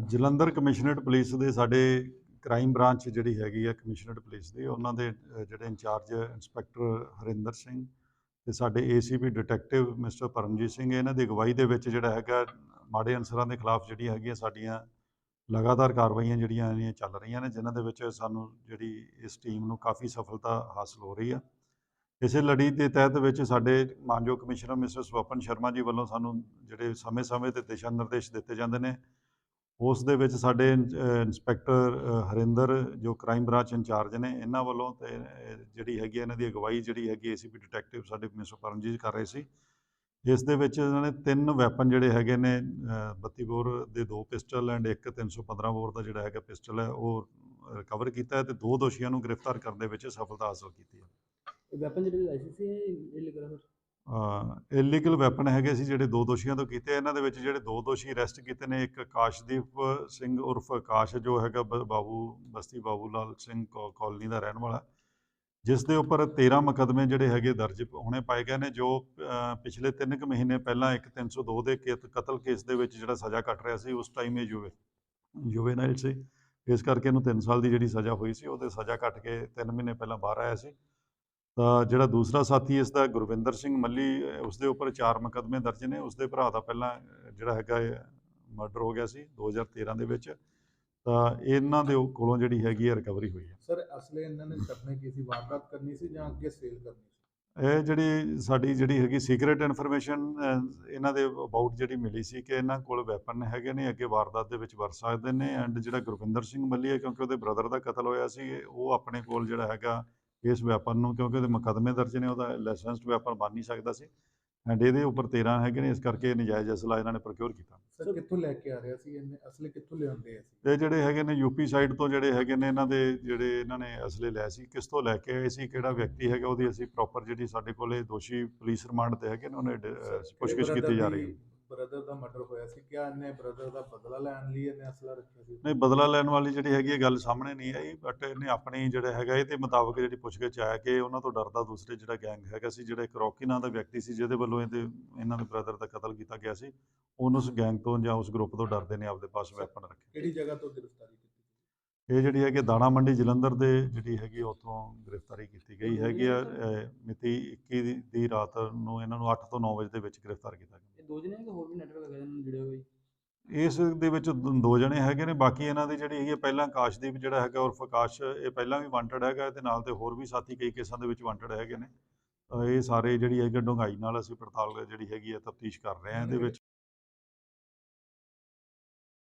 Jalandhar commissionerate police ਦੇ ਸਾਡੇ crime branch ਜਿਹੜੀ ਹੈਗੀ ਆ ਕਮਿਸ਼ਨਰੇਟ ਪੁਲਿਸ ਦੀ, ਉਹਨਾਂ ਦੇ ਜਿਹੜੇ ਇੰਚਾਰਜ ਇੰਸਪੈਕਟਰ ਹਰਿੰਦਰ ਸਿੰਘ ਤੇ ਸਾਡੇ ACP detective mister Paramjit Singh, ਇਹਨਾਂ ਦੀ ਅਗਵਾਈ ਦੇ ਵਿੱਚ ਜਿਹੜਾ ਹੈਗਾ, ਮਾੜੇ ਅਨਸਰਾਂ ਦੇ ਖਿਲਾਫ ਜਿਹੜੀਆਂ ਹੈਗੀਆਂ ਸਾਡੀਆਂ ਲਗਾਤਾਰ ਕਾਰਵਾਈਆਂ ਜਿਹੜੀਆਂ ਇਹਦੀਆਂ ਚੱਲ ਰਹੀਆਂ ਨੇ, ਜਿਨ੍ਹਾਂ ਦੇ ਵਿੱਚ ਸਾਨੂੰ ਜਿਹੜੀ ਇਸ ਟੀਮ ਨੂੰ ਕਾਫੀ ਸਫਲਤਾ ਹਾਸਲ ਹੋ ਰਹੀ ਆ। ਇਸੇ ਲੜੀ ਦੇ ਤਹਿਤ ਵਿੱਚ ਸਾਡੇ ਮਾਨਯੋਗ ਕਮਿਸ਼ਨਰ ਮਿਸਟਰ ਸਵਪਨ ਸ਼ਰਮਾ ਜੀ ਵੱਲੋਂ ਸਾਨੂੰ ਜਿਹੜੇ ਸਮੇਂ-ਸਮੇਂ ਤੇ ਦਿਸ਼ਾ ਨਿਰਦੇਸ਼ ਦਿੱਤੇ ਜਾਂਦੇ ਨੇ ਉਸ ਦੇ ਵਿੱਚ ਸਾਡੇ ਇੰਸਪੈਕਟਰ ਹਰਿੰਦਰ ਜੋ ਕ੍ਰਾਈਮ ਬ੍ਰਾਂਚ ਇੰਚਾਰਜ ਨੇ ਇਹਨਾਂ ਵੱਲੋਂ ਤੇ ਜਿਹੜੀ ਹੈਗੀ ਇਹਨਾਂ ਦੀ ਅਗਵਾਈ ਜਿਹੜੀ ਹੈਗੀ ਏਸੀਪੀ ਡਿਟੈਕਟਿਵ ਸਾਡੇ ਮਿਸਟਰ ਪਰਮਜੀਤ ਕਰ ਰਹੇ ਸੀ। ਇਸ ਦੇ ਵਿੱਚ ਇਹਨਾਂ ਨੇ ਤਿੰਨ ਵੈਪਨ ਜਿਹੜੇ ਹੈਗੇ ਨੇ ਅ, 32 ਬੋਰ ਦੇ ਦੋ ਪਿਸਟਲ ਐਂਡ ਇੱਕ 315 ਬੋਰ ਦਾ ਜਿਹੜਾ ਹੈਗਾ ਪਿਸਟਲ ਹੈ ਉਹ ਰਿਕਵਰ ਕੀਤਾ ਹੈ ਤੇ ਦੋ ਦੋਸ਼ੀਆਂ ਨੂੰ ਗ੍ਰਿਫਤਾਰ ਕਰਨ ਦੇ ਵਿੱਚ ਸਫਲਤਾ ਹਾਸਲ ਕੀਤੀ ਹੈ। ਵੈਪਨ ਜਿਹੜੇ ਲਾਇਸੈਂਸ ਹੈ ਇਹ ਲਿਖਦਾ ਇਲੀਗਲ ਵੈਪਨ ਹੈਗੇ ਸੀ ਜਿਹੜੇ ਦੋ ਦੋਸ਼ੀਆਂ ਤੋਂ ਕੀਤੇ ਇਹਨਾਂ ਦੇ ਵਿੱਚ ਜਿਹੜੇ ਦੋ ਦੋਸ਼ੀ ਅਰੈਸਟ ਕੀਤੇ ਨੇ, ਇੱਕ ਆਕਾਸ਼ਦੀਪ ਸਿੰਘ ਉਰਫ ਆਕਾਸ਼ ਜੋ ਹੈਗਾ ਬ- ਬਾਬੂ, ਬਸਤੀ ਬਾਬੂ ਲਾਲ ਸਿੰਘ ਕੋ- ਦਾ ਰਹਿਣ ਵਾਲਾ। ਜਿਸ ਦੇ ਉੱਪਰ 13 ਮੁਕੱਦਮੇ ਜਿਹੜੇ ਹੈਗੇ ਦਰਜ ਹੋਣੇ ਪਾਏ ਗਏ ਨੇ, ਜੋ ਪਿਛਲੇ 3 ਕੁ ਮਹੀਨੇ ਪਹਿਲਾਂ ਇੱਕ 302 ਦੇ ਕੇਤ- ਕਤਲ ਕੇਸ ਦੇ ਵਿੱਚ ਜਿਹੜਾ ਸਜ਼ਾ ਕੱਟ ਰਿਹਾ ਸੀ, ਉਸ ਟਾਈਮ ਇਹ ਯੂਵੇ ਜੁਵੇਨਾਈਲ ਸੀ। ਇਸ ਕਰਕੇ ਇਹਨੂੰ 3 ਸਾਲ ਦੀ ਜਿਹੜੀ ਸਜ਼ਾ ਹੋਈ ਸੀ, ਉਹਦੇ ਸਜ਼ਾ ਕੱਟ ਕੇ 3 ਮਹੀਨੇ ਪਹਿਲਾਂ ਬਾਹਰ ਆਇਆ ਸੀ। ਜਿਹੜਾ ਦੂਸਰਾ ਸਾਥੀ ਇਸ ਦਾ ਗੁਰਵਿੰਦਰ ਸਿੰਘ ਮੱਲੀ ਉਸ ਦੇ ਉੱਪਰ ਚਾਰ ਮੁਕੱਦਮੇ ਦਰਜ ਨੇ। ਉਸ ਦੇ ਭਰਾ ਦਾ ਪਹਿਲਾਂ ਜਿਹੜਾ ਹੈਗਾ ਮਰਡਰ ਹੋ ਗਿਆ ਸੀ 2013 ਦੇ ਵਿੱਚ। ਤਾਂ ਇਹਨਾਂ ਦੇ ਕੋਲੋਂ ਜਿਹੜੀ ਹੈਗੀ ਹੈ ਰਿਕਵਰੀ ਹੋਈ ਹੈ। ਸਰ ਅਸਲੇ ਇਹਨਾਂ ਨੇ ਕਰਨੇ ਕੀ ਸੀ? ਵਾਰਦਾਤ ਕਰਨੀ ਸੀ ਜਾਂ ਅੱਗੇ ਸੇਲ ਕਰਨੀ ਸੀ? ਇਹ ਜਿਹੜੀ ਸਾਡੀ ਜਿਹੜੀ ਹੈਗੀ ਸੀਕ੍ਰੀਟ ਇਨਫੋਰਮੇਸ਼ਨ ਇਹਨਾਂ ਦੇ ਅਬਾਊਟ ਜਿਹੜੀ ਮਿਲੀ ਸੀ ਕਿ ਇਹਨਾਂ ਕੋਲ ਵੈਪਨ ਹੈਗੇ ਨੇ ਅੱਗੇ ਵਾਰਦਾਤ ਦੇ ਵਿੱਚ ਵਰ ਸਕਦੇ ਨੇ। ਐਂਡ ਜਿਹੜਾ ਗੁਰਵਿੰਦਰ ਸਿੰਘ ਮੱਲੀ ਹੈ ਕਿਉਂਕਿ ਉਹਦੇ ਬ੍ਰਦਰ ਦਾ ਕਤਲ ਹੋਇਆ ਸੀ ਉਹ ਆਪਣੇ ਕੋਲ ਜਿਹੜਾ ਹੈਗਾ ਇਸ ਵੈਪਨ ਨੂੰ ਕਿਉਂਕਿ ਉਹਦੇ ਮੁਕੱਦਮੇ ਦਰਜ ਨੇ ਉਹਦਾ ਲਾਇਸੈਂਸਡ ਵੈਪਨ ਬਣ ਨਹੀਂ ਸਕਦਾ ਸੀ। ਐਂਡ ਇਹਦੇ ਉੱਪਰ 13 ਹੈਗੇ ਨੇ ਇਸ ਕਰਕੇ ਇਹ ਨਜਾਇਜ਼ ਅਸਲਾ ਇਹਨਾਂ ਨੇ ਪ੍ਰੋਕਿਉਰ ਕੀਤਾ। ਸਰ ਕਿੱਥੋਂ ਲੈ ਕੇ ਆ ਰਿਹਾ ਸੀ ਇਹਨੇ? ਅਸਲੇ ਕਿੱਥੋਂ ਲਿਆਉਂਦੇ ਆ ਸੀ? ਤੇ ਜਿਹੜੇ ਹੈਗੇ ਨੇ ਯੂਪੀ ਸਾਈਡ ਤੋਂ ਜਿਹੜੇ ਹੈਗੇ ਨੇ ਇਹਨਾਂ ਦੇ ਜਿਹੜੇ ਇਹਨਾਂ ਨੇ ਅਸਲੇ ਲਏ ਸੀ ਕਿਸ ਤੋਂ ਲੈ ਕੇ ਆਏ ਸੀ ਕਿਹੜਾ ਵਿਅਕਤੀ ਹੈਗਾ ਉਹਦੀ ਅਸੀਂ ਪ੍ਰੋਪਰ ਜਿਹੜੀ ਸਾਡੇ ਕੋਲੇ ਦੋਸ਼ੀ ਪੁਲਿਸ ਰਿਮਾਂਡ ਤੇ ਹੈਗੇ ਨੇ ਉਹਨੇ ਪੁੱਛਗਿੱਛ ਕੀਤੀ ਜਾ ਰਹੀ ਹੈ। ਬ੍ਰਦਰ ਦਾ ਮਰਡਰ ਹੋਇਆ ਸੀ ਕਿਆ ਇਹਨੇ ਬ੍ਰਦਰ ਦਾ ਬਦਲਾ ਲੈਣ ਲਈ ਇਹਨੇ ਅਸਲਾ ਰੱਖਿਆ ਸੀ? ਨਹੀਂ ਬਦਲਾ ਲੈਣ ਵਾਲੀ ਜਿਹੜੀ ਹੈਗੀ ਹੈ ਗੱਲ ਸਾਹਮਣੇ ਨਹੀਂ ਆਈ ਬਟ ਇਹਨੇ ਆਪਣੀ ਜਿਹੜਾ ਹੈਗਾ ਇਹਦੇ ਮੁਤਾਬਕ ਜਿਹੜੀ ਪੁੱਛਗਿੱਛ ਆਇਆ ਕਿ ਉਹਨਾਂ ਤੋਂ ਡਰਦਾ ਦੂਸਰੇ ਜਿਹੜਾ ਗੈਂਗ ਹੈਗਾ ਸੀ ਜਿਹੜਾ ਇੱਕ ਰੌਕੀ ਨਾਂ ਦਾ ਵਿਅਕਤੀ ਸੀ ਜਿਹਦੇ ਵੱਲੋਂ ਇਹਦੇ ਇਹਨਾਂ ਦੇ ਬ੍ਰਦਰ ਦਾ ਕਤਲ ਕੀਤਾ ਗਿਆ ਸੀ ਉਹਨੂੰ ਉਸ ਗੈਂਗ ਤੋਂ ਜਾਂ ਉਸ ਗਰੁੱਪ ਤੋਂ ਡਰਦੇ ਨੇ ਆਪਦੇ ਪਾਸ ਵੈਪਨ ਰੱਖੇ। ਕਿਹੜੀ ਜਗ੍ਹਾ ਤੋਂ ਗ੍ਰਿਫਤਾਰੀ ਕੀਤੀ ਇਹ ਜਿਹੜੀ ਹੈਗੀ ਦਾਣਾ ਮੰਡੀ ਜਲੰਧਰ ਦੇ ਜਿਹੜੀ ਹੈਗੀ ਉੱਥੋਂ ਗ੍ਰਿਫਤਾਰੀ ਕੀਤੀ ਗਈ ਹੈਗੀ ਆ ਮਿਤੀ 21 ਦੀ- ਰਾਤ ਨੂੰ ਇਹਨਾਂ ਨੂੰ 8 ਤੋਂ 9 ਵਜੇ ਦੇ ਵਿੱਚ ਗ੍ਰਿਫਤਾਰ ਕੀਤਾ ਗਿਆ। ਇਹ ਦੋ ਜਣੇ ਕਿ ਹੋਰ ਵੀ ਨੈਟਵਰਕ ਹੈਗਾ ਇਹਨਾਂ ਨਾਲ ਜੁੜੇ ਹੋਏ? ਇਸ ਦੇ ਵਿੱਚ ਦ- ਦੋ ਜਣੇ ਹੈਗੇ ਨੇ ਬਾਕੀ ਇਹਨਾਂ ਦੀ ਜਿਹੜੀ ਹੈਗੀ ਹੈ ਪਹਿਲਾਂ ਆਕਾਸ਼ਦੀਪ ਜਿਹੜਾ ਹੈਗਾ ਉਰਫ ਆਕਾਸ਼ ਇਹ ਪਹਿਲਾਂ ਵੀ ਵਾਂਟਡ ਹੈਗਾ ਤੇ ਨਾਲ ਤੇ ਹੋਰ ਵੀ ਸਾਥੀ ਕਈ ਕੇਸਾਂ ਦੇ ਵਿੱਚ ਵਾਂਟਡ ਹੈਗੇ ਨੇ। ਤਾਂ ਇਹ ਸਾਰੇ ਜਿਹੜੀ ਹੈਗੀ ਡੂੰਘਾਈ ਨਾਲ ਅਸੀਂ ਪੜਤਾਲ ਜਿਹੜੀ ਹੈਗੀ ਹੈ ਤਫਤੀਸ਼ ਕਰ ਰਹੇ ਹਾਂ ਇਹਦੇ ਵਿੱਚ।